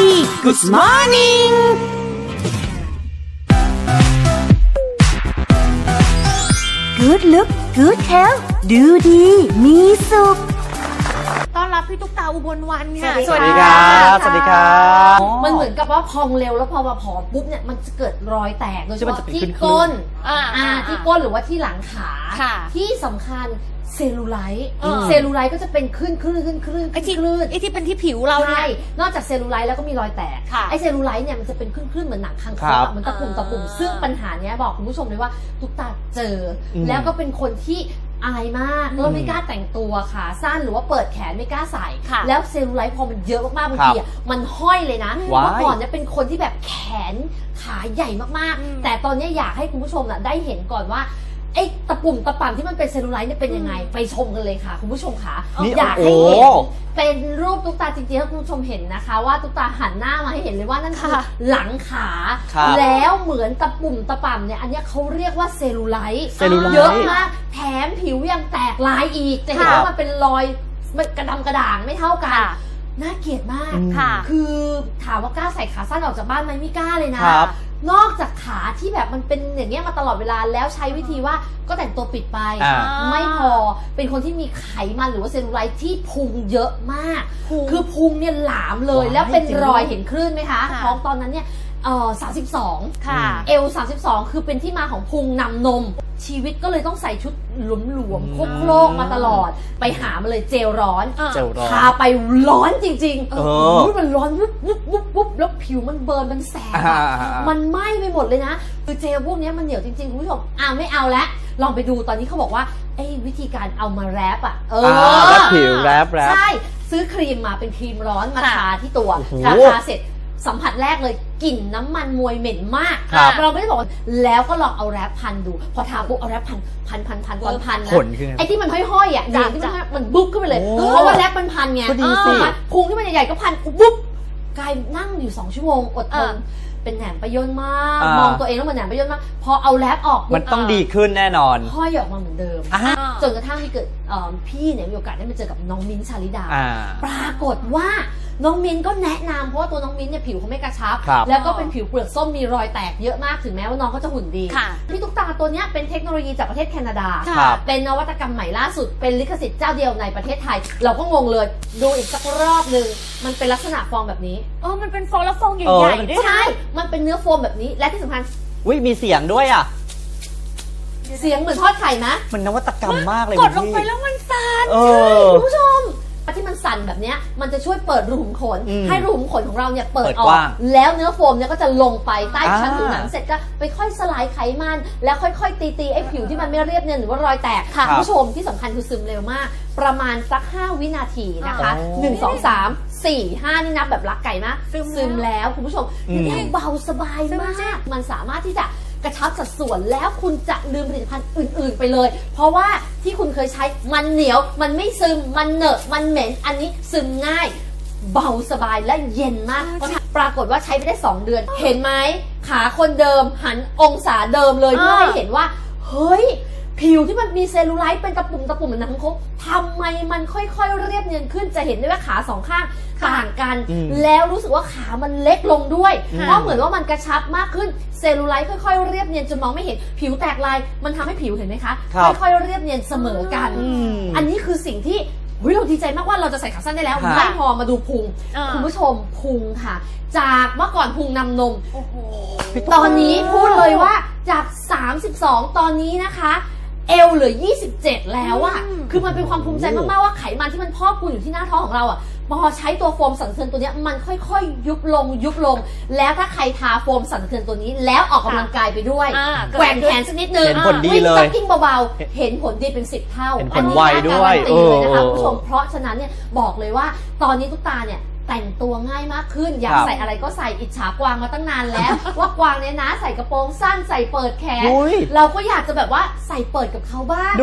ดี Good Morning Good Look Good Health ดูดีมีสุข ต้อนรับพี่ตุ๊กตาอุบลวันค่ะสวัสดีครับสวัสดีครับมันเหมือนกับว่าพองเร็วแล้วพอมาผอมปุ๊บเนี่ยมันจะเกิดรอยแตกโดยเฉใช่มันพาะจะเป็นที่ขึ้นๆก้นอ่าอ่าที่ก้นหรือว่าที่หลังขาค่ะที่สำคัญเซลลูไลท์อืมเซลลูไลท์ก็จะเป็นคลื่นคลื่นคลื่นคลื่นไอ้ที่คลื่นไอ้ที่เป็นที่ผิวเราเนี่ใช่ยนอกจากเซลลูไลท์แล้วก็มีรอยแตกค่ะไอเซลลูไลท์เนี่ยมันจะเป็นคลื่นคลื่นเหมือนหนังคางคครักบอะเหมือนตะปุ่มตะปุ่มอ่าซึ่งปัญหาเนี้ยบอกคุณผู้ชมเลยว่าทุกตาเจออมแล้วก็เป็นคนที่ อายมากแล้วไม่กล้าแต่งตัวขาสั้นหรือว่าเปิดแขนไม่กล้าใส่ ค่ะแล้วเซลลูไลท์พอมันเยอะมากๆบางครับทีอะมันห้อยเลยนะว้าย เมื่อก่อนเนี่ยเป็นคนที่แบบแขนขาใหญ่มากอืม ๆ แต่ตอนเนี้ยอยากให้คุณผู้ชมน่ะได้เห็นก่อนว่า ไอ้ตะปุ่มตะป่ำที่มันเป็นเซลลูไลท์เนี่ยเป็นยังไง ไปชมกันเลยค่ะ คุณผู้ชมค่ะนี่อยากให้โอ้เห็นเป็นรูปตุ๊กตาจริงๆให้คุณผู้ชมเห็นนะคะ ว่าตุ๊กตาหันหน้ามาให้เห็นเลยว่านั่นคือค่ะ หลังขา ครับ แล้วเหมือนตะปุ่มตะป่ำเนี่ยอันเนี้ยเขาเรียกว่าเซลลูไลท์ เซลลูไลท์ เยอะมากแถมผิวยังแตกลายอีกจะเห็นค่ะว่ามันเป็นรอยมันกระดำกระด่างไม่เท่ากัน ค่ะ น่าเกลียดมาก อืม ค่ะ คือถามว่ากล้าใส่ขาสั้นออกจากบ้านไหมไม่กล้าเลยนะ ครับ นอกจากขาที่แบบมันเป็นอย่างเงี้ยมาตลอดเวลาแล้วใช้วิธีว่าก็แต่งตัวปิดไปอ่า ไม่พอเป็นคนที่มีไขมันหรือว่าเซลลูไลท์ที่พุงเยอะมาก พุงคือพุงเนี่ยหลามเลย ว้ายแล้วเป็นจริงรอยเห็นคลื่นไหมคะค่ะ ท้องตอนนั้นเนี่ย เออ32ค่ะ เอล32คือเป็นที่มาของพุงนำนม ชีวิตก็เลยต้องใส่ชุดหลวมๆโครกๆมาตลอด ไปหามาเลยเจลร้อนอ่าเจลร้อนทาไปร้อนจริงๆเออโยมันร้อนวุบวุบวุบวุบแล้วผิวมันเบิร์นมันแสบอะอ่ามันไหม้ไปหมดเลยนะ คือเจลพวกเนี้ยมันเหนียวจริงๆคุณผู้ชมอ่าไม่เอาแล้วลองไปดูตอนนี้เขาบอกว่าไอ้วิธีการเอามาแรปอะ เอออ่าแรปผิวแรปแรปใช่ซื้อครีมมาเป็นครีมร้อนมาค่ะทาที่ตัวโอ้โหทาทาเสร็จสัมผัสแรกเลย กลิ่นน้ำมันมวยเหม็นมาก ครับเราไม่ได้บอกว่าแล้วก็ลองเอาแรปพันดู พอทาปุ๊บเอาแรปพันพันพันพันตอนพันนะขนขึ้นไอ้ที่มันห้อยๆอะอย่างที่มันห้อยมันบุ๊บขึ้นไปเลย โอ้เพราะว่าแรปมันพันไงก็ดีสิเออพุงที่มันใหญ่ๆก็พันบุ๊บกลายนั่งอยู่สองชั่วโมงอดทเอนอเป็นแหนมประยนต์มาก อ่าม มองตัวเองแล้วเหมือนแหนมประยนต์มาก พอเอาแรปออกปุ๊บมันต้องดีขึ้นแน่นอน ห้อยออกมาเหมือนเดิม อ่าจนกระทั่งมีเกิดเอ่อพี่เนี่ยมีโอกาสได้มาเจอกับน้องมิ้นท์ชาลิดา อ่า ปรากฏว่า น้องมิ้นก็แนะนำเพราะว่าตัวน้องมิ้นเนี่ยผิวเขาไม่กระชับ ครับแล้วก็เป็นผิวเปลือกส้มมีรอยแตกเยอะมากถึงแม้ว่าน้องเขาจะหุ่นดีค่ะพี่ตุ๊กตาตัวเนี้ยเป็นเทคโนโลยีจากประเทศแคนาดาครับเป็นนวัตกรรมใหม่ล่าสุดเป็นลิขสิทธิ์เจ้าเดียวในประเทศไทย เราก็งงเลย ดูอีกสักรอบหนึ่งมันเป็นลักษณะฟองแบบนี้เออมันเป็นฟองแล้วฟองใเออหญ่มันๆด้วยนะ ใช่มันเป็นเนื้อโฟมแบบนี้และที่สำคัญวิมีเสียงด้วยอะ เสียงเหมือนทอดไข่นะมันนวัตกรรมมากเลยกดลงพี่ไปแล้วมันสั่นเออ คุณผู้ชม ที่มันสั่นแบบเนี้ยมันจะช่วยเปิดรูขุมขน อืมให้รูขุมขนของเราเนี่ยเปิดเปิดอกอกว้างแล้วเนื้อโฟมเนี่ยก็จะลงไปใต้ชั้นอ่าผิวหนังเสร็จก็ไปค่อยสลายไขมัน แล้วค่อยๆ ตีตีๆไอ้ผิวที่มันไม่เรียบเนี่ยหรือว่ารอยแตกครับณผู้ชมที่สำคัญคือซึมเร็วมาก ประมาณสัก 5 วินาทีนะคะโอ้หนึ่งสองสามสี่ห้านี่นับแบบรักไก่มากซึมแล้วซึมแล้วคุณผู้ชมอืมนี่เบาสบายมาก มันสามารถที่จะ กระชับสัดส่วนแล้วคุณจะลืมผลิตภัณฑ์อื่น ๆ ไปเลย เพราะว่าที่คุณเคยใช้มันเหนียว มันไม่ซึมมันเหนอะมันเหม็น อันนี้ซึมง่าย เบาสบายและเย็นมากปรากฏว่าใช้ไปได้ 2 เดือน เห็นไหมขาคนเดิมหันองศาเดิมเลยอ่าเพื่อให้เห็นว่า เฮ้ย ผิวที่มันมีเซลลูไลท์เป็นตะปุ่มตะปุ่มเหมือนหนังคกทำไมมันค่อยๆเรียบเนียนขึ้นจะเห็นได้ว่าขาสองข้างต่างกัน อืมแล้วรู้สึกว่าขามันเล็กลงด้วยอืมเพราะเหมือนว่ามันกระชับมากขึ้นเซลลูไลท์ค่อยๆเรียบเนียนจนมองไม่เห็นผิวแตกลายมันทำให้ผิวเห็นไหมคะครับ ค่อยๆเรียบเนียนเสมอกัน อืม อันนี้คือสิ่งที่เฮ้ยเราดีใจมากว่าเราจะใส่ขาสั้นได้แล้วค่ะไม่พอมาดูพุงอ่า คุณผู้ชมพุงค่ะ จากเมื่อก่อนพุงนำนม โอ้โห ตอนนี้พูดเลยว่าจาก 32 ตอนนี้นะคะ เอวเหลือ 27 แล้วอะอืม คือมันเป็นความภูมิใจมาก ๆ ว่าไขมันที่มันพอกพูนอยู่ที่หน้าท้องของเราอะพอใช้ตัวโฟมสั่นสะเทือนตัวเนี้ยมันค่อย ๆ ยุบลง ยุบลง แล้วถ้าใครทาโฟมสั่นสะเทือนตัวนี้ แล้วออกกำลังกายไปด้วยอ่าแกว่งแขนสักนิดนึงเห็นผลดีวิ่งเลยจ็อกกิ้งเบา ๆ เห็นผลดีเป็น 10 เท่าเห็นผลอันี้ไวด้วยน่าการันตีเลยนะคะเออ คุณผู้ชม เพราะฉะนั้นเนี่ยบอกเลยว่าตอนนี้ทุกตาเนี่ย แต่งตัวง่ายมากขึ้น อยากครับใส่อะไรก็ใส่อิจฉากวางมาตั้งนานแล้ว ว่ากวางเนี่ยนะ ใส่กระโปรงสั้นใส่เปิดแขน อุ๊ย เราก็อยากจะแบบว่าใส่เปิดกับเขาบ้าง